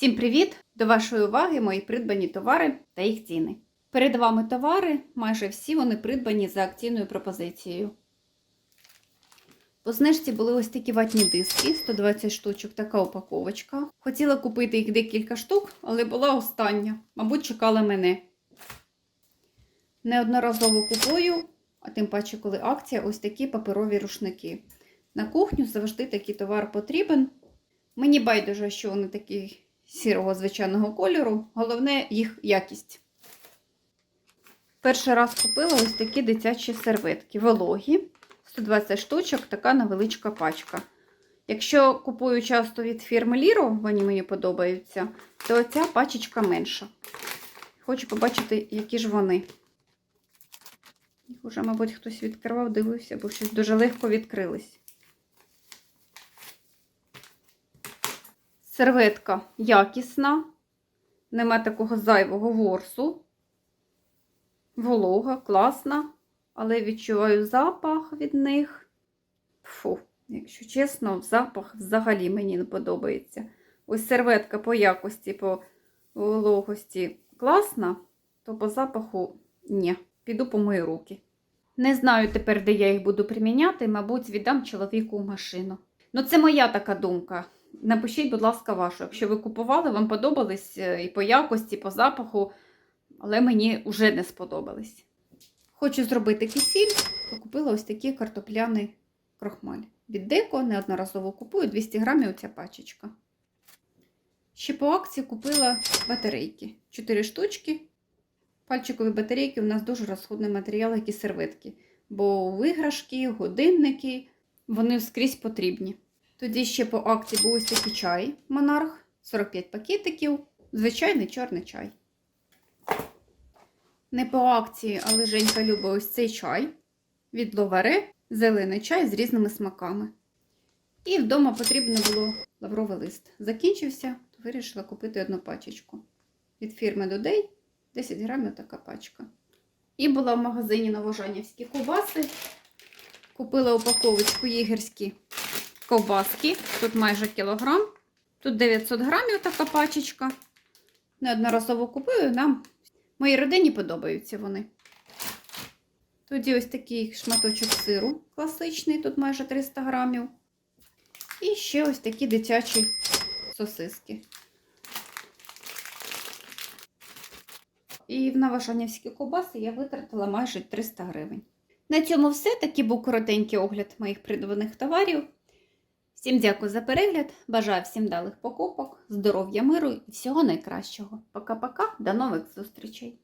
Всім привіт! До вашої уваги мої придбані товари та їх ціни. Перед вами товари, майже всі вони придбані за акційною пропозицією. По знижці були ось такі ватні диски, 120 штучок, така упаковочка. Хотіла купити їх декілька штук, але була остання. Мабуть, чекала мене. Неодноразово купую, а тим паче, коли акція, ось такі паперові рушники. На кухню завжди такий товар потрібен. Мені байдуже, що вони такі сірого звичайного кольору, головне їх якість. Перший раз купила ось такі дитячі серветки, вологі. 120 штучок, така невеличка пачка. Якщо купую часто від фірми Ліро, вони мені подобаються, то ця пачечка менша. Хочу побачити, які ж вони. Їх уже, мабуть, хтось відкривав, дивився, бо щось дуже легко відкрились. Серветка якісна, нема такого зайвого ворсу. Волога, класна, але відчуваю запах від них. Фу, якщо чесно, запах взагалі мені не подобається. Ось серветка по якості, по вологості класна, то по запаху ні. Піду по мої руки. Не знаю тепер, де я їх буду приміняти, мабуть, віддам чоловіку в машину. Ну, це моя така думка. Напишіть, будь ласка, вашу. Якщо ви купували, вам подобались е, і по якості, і по запаху, але мені вже не сподобались. Хочу зробити кисіль, то купила ось такий картопляний крохмаль. Від деко неодноразово купую 200 грамів ця пачечка. Ще по акції купила батарейки. 4 штучки. Пальчикові батарейки у нас дуже розходний матеріал, як і серветки. Бо виграшки, годинники, вони скрізь потрібні. Тоді ще по акції був ось такий чай Монарх, 45 пакетиків, звичайний чорний чай. Не по акції, але Женька любить ось цей чай від Ловаре, зелений чай з різними смаками. І вдома потрібно було лавровий лист. Закінчився, то вирішила купити одну пачечку. Від фірми Додей 10 грамів така пачка. І була в магазині Новожанівські ковбаси. Купила упаковочку єгерські ковбаски. Тут майже кілограм. Тут 900 грамів така пачечка. Неодноразово купую. Нам моїй родині подобаються вони. Тоді ось такий шматочок сиру класичний, тут майже 300 грамів. І ще ось такі дитячі сосиски. І в Новошанівські ковбаси я витратила майже 300 гривень. На цьому все. Такий був коротенький огляд моїх придбаних товарів. Всім дякую за перегляд. Бажаю всім далих покупок, здоров'я, миру і всього найкращого. Пока-пока, до нових зустрічей!